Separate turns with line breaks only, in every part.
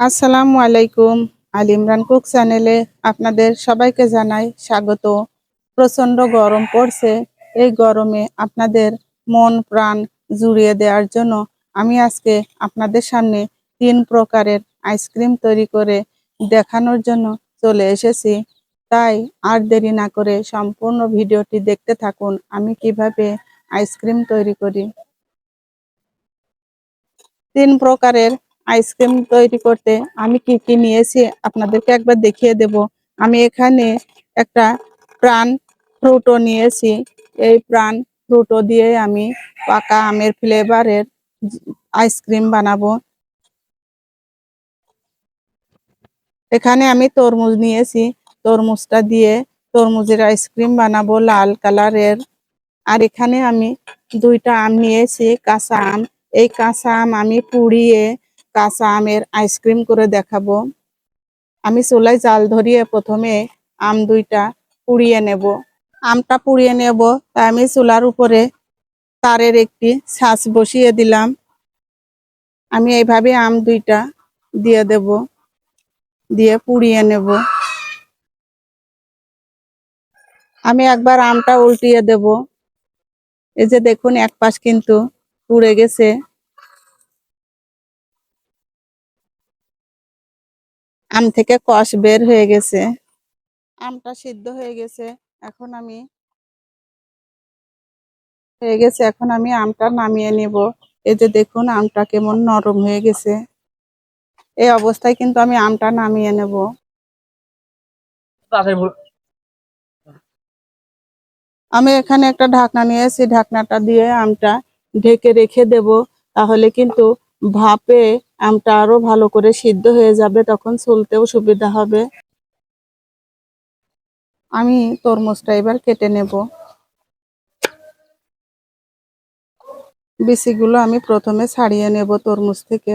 আসসালামু আলাইকুম, আল ইমরান কুক চ্যানেলে আপনাদের সবাইকে জানাই স্বাগত। প্রচণ্ড গরম পড়ছে। এই গরমে আপনাদের মন, প্রাণ জুড়িয়ে দেওয়ার জন্য আমি আজকে আপনাদের সামনে তিন প্রকারের আইসক্রিম তৈরি করে দেখানোর জন্য চলে এসেছি। তাই আর দেরি না করে সম্পূর্ণ ভিডিওটি দেখতে থাকুন, আমি কীভাবে আইসক্রিম তৈরি করি। তিন প্রকারের আইসক্রিম তৈরি করতে আমি কি কি নিয়েছি আপনাদেরকে একবার দেখিয়ে দেব। আমি এখানে একটা প্রাণ ফ্রুটো নিয়েছি। এই প্রাণ ফ্রুটো দিয়ে আমি পাকা আমের ফ্লেভারের আইসক্রিম বানাবো। এখানে আমি তরমুজ নিয়েছি। তরমুজটা দিয়ে তরমুজের আইসক্রিম বানাবো লাল কালারের। আর এখানে আমি দুইটা আম নিয়েছি, কাঁচা আম। এই কাঁচা আম আমি পুড়িয়ে কাঁচা আমের আইসক্রিম করে দেখাবো। আমি চুলায় জাল ধরিয়ে প্রথমে আম দুইটা পুড়িয়ে নেব। আমটা পুড়িয়ে নেব, তাই আমি চুলার উপরে তারের একটি ছাঁচ বসিয়ে দিলাম। আমি এইভাবে আম দুইটা দিয়ে দেব, দিয়ে পুড়িয়ে নেব। আমি একবার আমটা উল্টিয়ে দেব। এই যে দেখুন এক পাশ কিন্তু পুড়ে গেছে। আম থেকে কষ বের হয়ে গেছে। আমটা সিদ্ধ হয়ে গেছে। এখন আমি হয়ে গেছে এখন আমি আমটা নামিয়ে নিব। এই যে দেখুন আমটা কেমন নরম হয়ে গেছে। এই অবস্থায় কিন্তু আমি আমটা নামিয়ে নেব। আমি এখানে একটা ঢাকনা নিয়েছি। ঢাকনাটা দিয়ে আমটা ঢেকে রেখে দেব। তাহলে কিন্তু ভাপে আমটা আরও ভালো করে সিদ্ধ হয়ে যাবে, তখন চুলতেও সুবিধা হবে। আমি তরমুজটা এবার কেটে নেব। বিচিগুলো আমি প্রথমে ছাড়িয়ে নেব তরমুজ থেকে।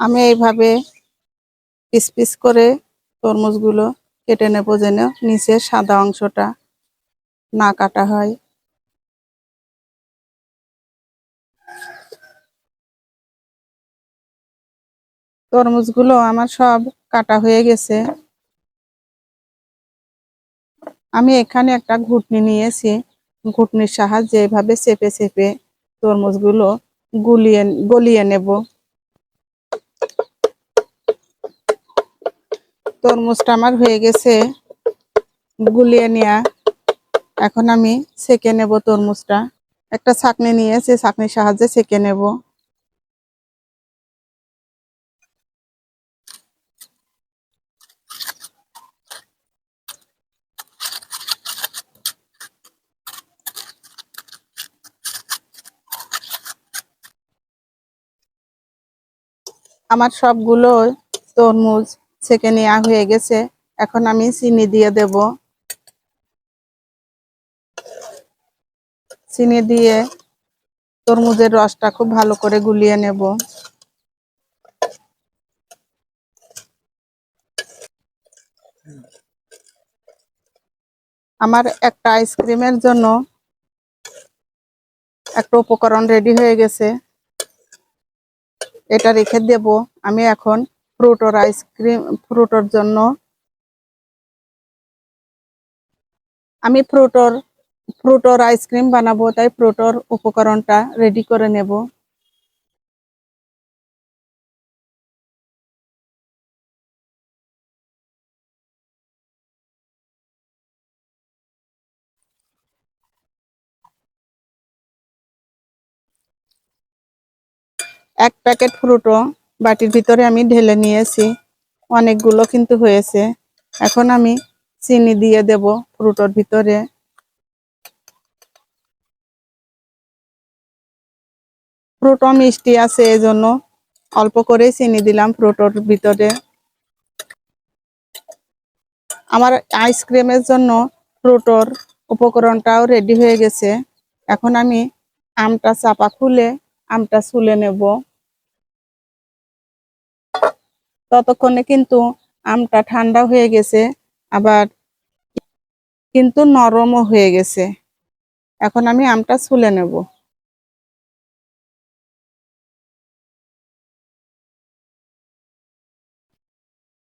আমি এইভাবে পিস পিস করে তরমুজগুলো কেটে নেব যেন নিচের সাদা অংশটা না কাটা হয়। তরমুজগুলো আমার সব কাটা হয়ে গেছে। আমি এখানে একটা ঘুটনি নিয়েছি। ঘুটনির সাহায্যে এভাবে চেপে চেপে তরমুজগুলো গুলিয়ে, গলিয়ে নেব। তরমুজটা আমার হয়ে গেছে। গুলিয়ে নেওয়া এখন আমি সেকে নেব তরমুজটা। একটা ছাকনি নিয়েছি ছাকনির সাহায্যে সেকে নেব। আমার সবগুলো তরমুজ ছেঁকে নেওয়া হয়ে গেছে। এখন আমি চিনি দিয়ে দেব। চিনি দিয়ে তরমুজের রসটা খুব ভালো করে গুলিয়ে নেব। আমার একটা আইসক্রিমের জন্য একটা উপকরণ রেডি হয়ে গেছে। এটা রেখে দেব। আমি এখন ফ্রুটোর আইসক্রিম ফ্রুটোর জন্য। আমি ফ্রুটোর ফ্রুটোর আইসক্রিম বানাবো, তাই ফ্রুটোর উপকরণটা রেডি করে নেব। এক প্যাকেট ফ্রুটো। বাটির ভিতরে আমি ঢেলে নিয়েছি। অনেকগুলো কিন্তু হয়েছে। এখন আমি চিনি দিয়ে দেব ফ্রুটোর ভিতরে। ফ্রুটো মিষ্টি আছে এজন্য অল্প করে চিনি দিলাম ফ্রুটোর ভিতরে। আমার আইসক্রিমের জন্য ফ্রুটোর উপকরণটাও রেডি হয়ে গেছে। এখন আমি আমটা চাপা খুলে আমটা ছুলে নেব। ততক্ষণে কিন্তু আমটা ঠান্ডা হয়ে গেছে, আবার কিন্তু নরমও হয়ে গেছে। এখন আমি আমটা ছুলে নেব।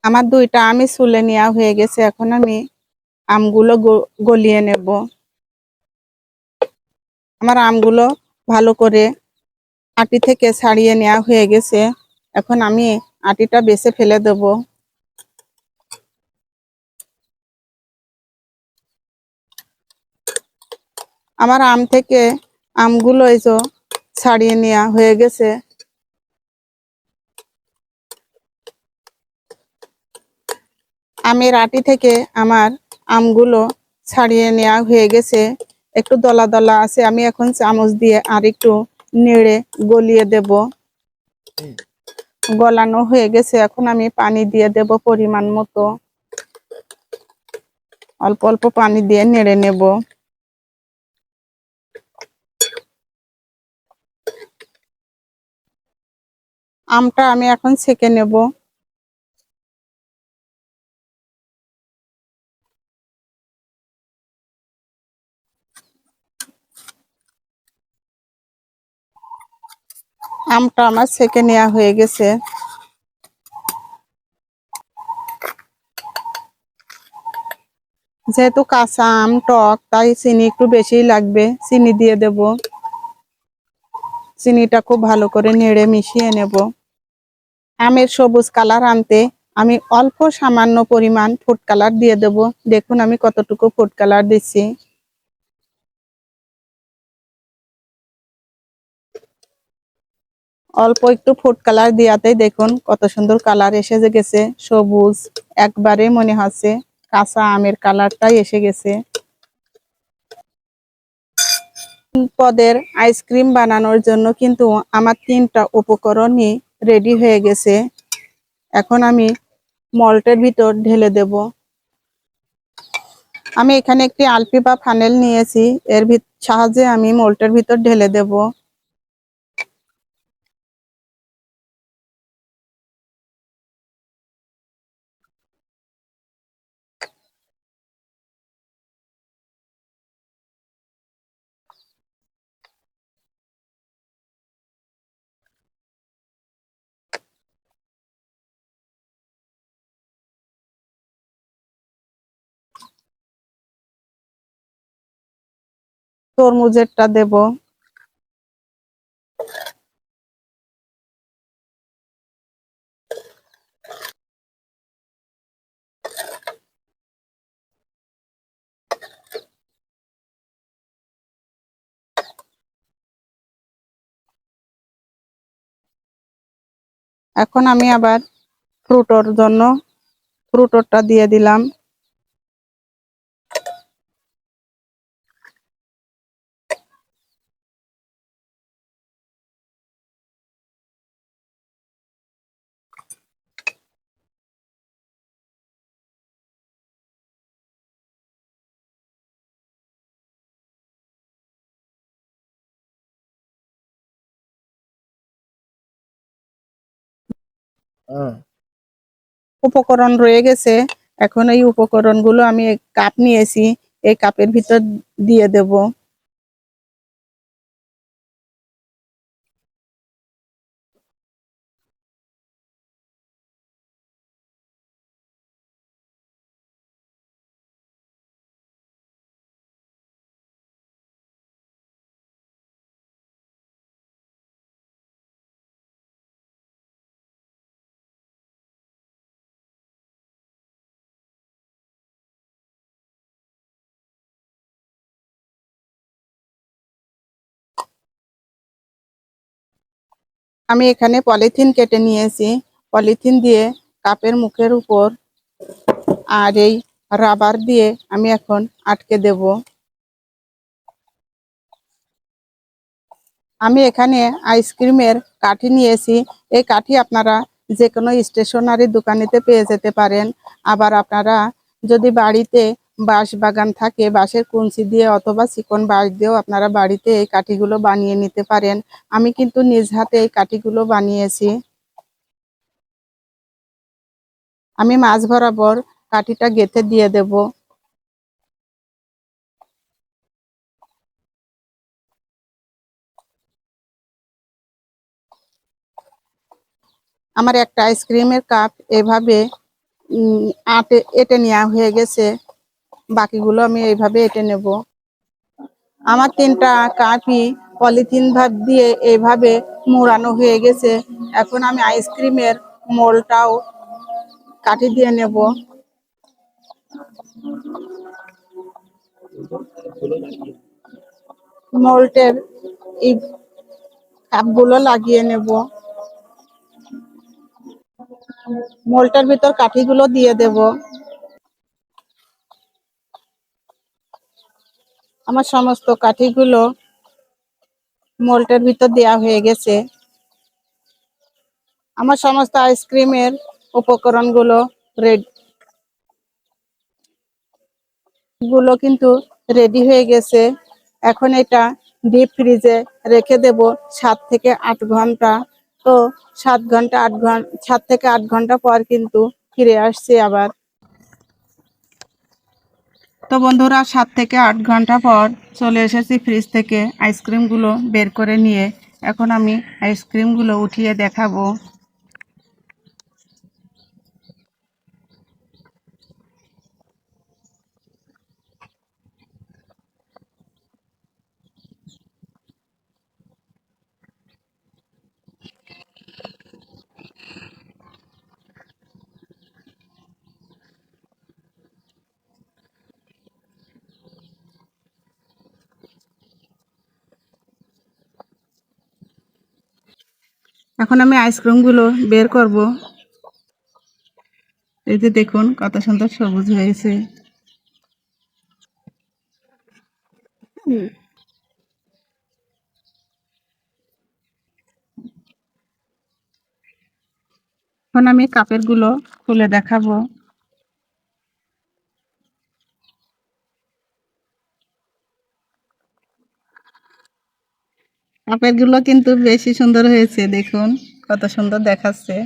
আমার দুইটা আমি ছুলে নেওয়া হয়ে গেছে, এখন আমি আমগুলো গলিয়ে নেব। আমার আমগুলো ভালো করে আটি থেকে ছাড়িয়ে নেওয়া হয়ে গেছে। এখন আমি আটিটা বেছে ফেলে দেব। আমার আম থেকে আমগুলো এই যে ছাড়িয়ে নেওয়া হয়ে গেছে। আমের আটি থেকে আমার আমগুলো ছাড়িয়ে নেওয়া হয়ে গেছে। একটু দলা দলা আছে, আমি এখন চামচ দিয়ে আর একটু নেড়ে গলিয়ে দেব। গলানো হয়ে গেছে, এখন আমি পানি দিয়ে দেব পরিমাণ মতো। অল্প অল্প পানি দিয়ে নেড়ে নেব। আমটা আমি এখন ছেঁকে নেব। আমটা আমার ছেঁকে নেওয়া হয়ে গেছে। যেহেতু কাঁচা আম, টক, তাই চিনি একটু বেশিই লাগবে। চিনি দিয়ে দেব। চিনিটা খুব ভালো করে নেড়ে মিশিয়ে নেব। আমের সবুজ কালার আনতে আমি অল্প সামান্য পরিমাণ ফুড কালার দিয়ে দেব। দেখুন আমি কতটুকু ফুড কালার দিচ্ছি। অল্প একটু ফুড কালার দিয়াতেই দেখুন কত সুন্দর কালার এসে যে গেছে। সবুজ, একবারে মনে হচ্ছে কাঁচা আমের কালারটাই এসে গেছে। পদের আইসক্রিম বানানোর জন্য কিন্তু আমার তিনটা উপকরণই রেডি হয়ে গেছে। এখন আমি মল্টের ভিতর ঢেলে দেব। আমি এখানে একটি আলপি বা ফানেল নিয়েছি। এর সাহায্যে আমি মল্টের ভিতর ঢেলে দেব। তরমুজেরটা দেব। এখন আমি আবার ফ্রুটোর জন্য ফ্রুটোরটা দিয়ে দিলাম। উপকরণ রয়ে গেছে। এখন এই উপকরণগুলো আমি কাপ নিয়েছি এই কাপের ভিতর দিয়ে দেব। আমি এখানে পলিথিন কেটে নিয়েছি। পলিথিন দিয়ে কাপের মুখের উপর আর এই রাবার দিয়ে আমি এখন আটকে দেব। আমি এখানে আইসক্রিমের কাঠি নিয়েছি। এই কাঠি আপনারা যে কোনো স্টেশনারি দোকানেতে পেয়ে যেতে পারেন। আবার আপনারা যদি বাড়িতে বাঁশ বাগান থাকে, বাঁশের কুঞ্চি দিয়ে অথবা চিকন বাঁশ দিয়েও আপনারা বাড়িতে এই কাঠিগুলো বানিয়ে নিতে পারেন। আমি কিন্তু নিজ হাতে এই কাঠিগুলো বানিয়েছি। আমি মাছ বরাবর কাঠিটা গেঁথে দিয়ে দেব। আমার একটা আইসক্রিমের কাপ এভাবে আটে, এটে নেওয়া হয়ে গেছে। বাকিগুলো আমি এইভাবে এটে নেব। আমার তিনটা কাপই পলিথিন ভাব দিয়ে এইভাবে মোড়ানো হয়ে গেছে। এখন আমি আইসক্রিমের মোলটাও কাঠি দিয়ে নেব। মোল্টের এই কাপগুলো লাগিয়ে নেব। মোল্টের ভিতর কাঠিগুলো দিয়ে দেব। আমার সমস্ত কাঠিগুলো মোল্টের ভিতর দেওয়া হয়ে গেছে। আমার সমস্ত আইসক্রিমের উপকরণগুলো রেডগুলো কিন্তু রেডি হয়ে গেছে। এখন এটা ডিপ ফ্রিজে রেখে দেব সাত থেকে আট ঘণ্টা। তো সাত ঘণ্টা আট ঘণ্টা সাত থেকে আট ঘণ্টা পর কিন্তু ফিরে আসছি আবার। তো বন্ধুরা, সাত থেকে আট ঘণ্টা পর চলে এসেছি ফ্রিজ থেকে আইসক্রিমগুলো বের করে নিয়ে। এখন আমি আইসক্রিমগুলো উঠিয়ে দেখাবো। এখন আমি আইসক্রিমগুলো বের করব। এই যে দেখুন, কত সুন্দর সবুজ হয়েছে এখন আমি কাপেরগুলো খুলে দেখাবো। কাপেরগুলো কিন্তু বেশি সুন্দর হয়েছে, দেখুন, কত সুন্দর দেখাচ্ছে।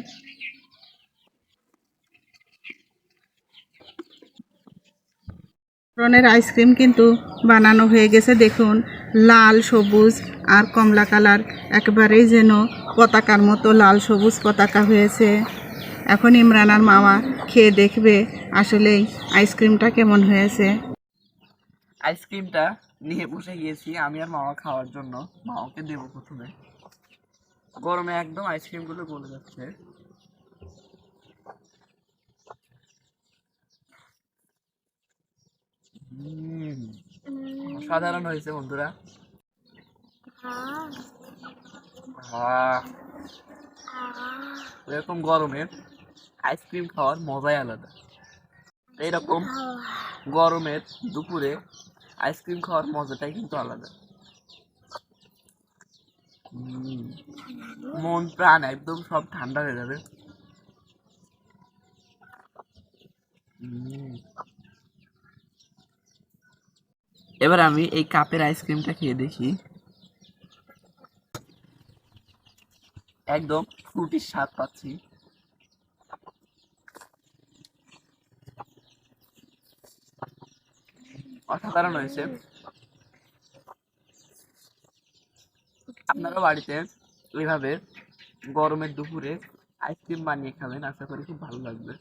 ধরনের আইসক্রিম কিন্তু বানানো হয়ে গেছে, দেখুন, লাল, সবুজ আর কমলা কালার, একেবারেই যেন পতাকার মতো লাল, সবুজ পতাকা হয়েছে। এখন ইমরানার মামা খেয়ে দেখবে আসলেই আইসক্রিমটা কেমন হয়েছে।
আইসক্রিমটা নিয়ে বসে গিয়েছি আমি আর মামা খাওয়ার জন্য। মামাকে দেবো প্রথমে। গরমে একদম আইসক্রিমগুলো গলে যাচ্ছে। উম, অসাধারণ হয়েছে বন্ধুরা। এরকম গরমে আইসক্রিম খাওয়ার মজাই আলাদা। এইরকম গরমের দুপুরে আইসক্রিম খাওয়ার মজাটাই কিন্তু আলাদা মন প্রাণ একদম সব ঠান্ডা হয়ে যাবে এবার আমি এই কাপের আইসক্রিমটা খেয়ে দেখি একদম ফ্রুটির স্বাদ পাচ্ছি অসাধারণ হয়েছে। আপনারা বাড়িতে এইভাবে গরমের দুপুরে আইসক্রিম বানিয়ে খাবেন আশা করি খুব ভালো লাগবে।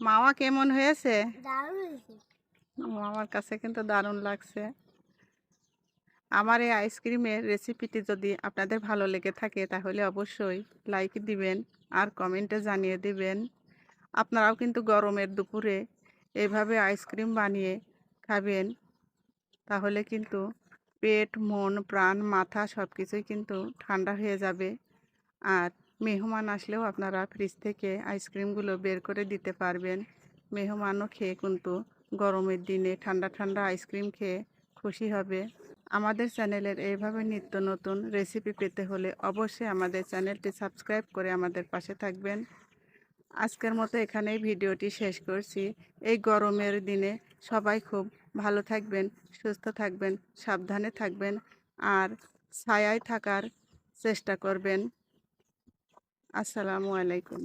মাওয়া কেমন হয়েছে? আমার কাছে কিন্তু দারুণ লাগছে। আমার এই আইসক্রিমের রেসিপিটি যদি আপনাদের ভালো লেগে থাকে তাহলে অবশ্যই লাইক দিবেন আর কমেন্টে জানিয়ে দিবেন। আপনারাও কিন্তু গরমের দুপুরে এইভাবে আইসক্রিম বানিয়ে খাবেন। তাহলে কিন্তু পেট, মন, প্রাণ, মাথা সব কিছুই কিন্তু ঠান্ডা হয়ে যাবে। আর মেহমান আসলেও আপনারা ফ্রিজ থেকে আইসক্রিমগুলো বের করে দিতে পারবেন। মেহমানও খেয়ে কিন্তু গরমের দিনে ঠান্ডা ঠান্ডা আইসক্রিম খেয়ে খুশি হবে। আমাদের চ্যানেলের এইভাবে নিত্য নতুন রেসিপি পেতে হলে অবশ্যই আমাদের চ্যানেলটি সাবস্ক্রাইব করে আমাদের পাশে থাকবেন। আজকের মতো এখানেই ভিডিওটি শেষ করছি। এই গরমের দিনে সবাই খুব ভালো থাকবেন, সুস্থ থাকবেন, সাবধানে থাকবেন আর ছায়ায় থাকার চেষ্টা করবেন। আসসালামু আলাইকুম।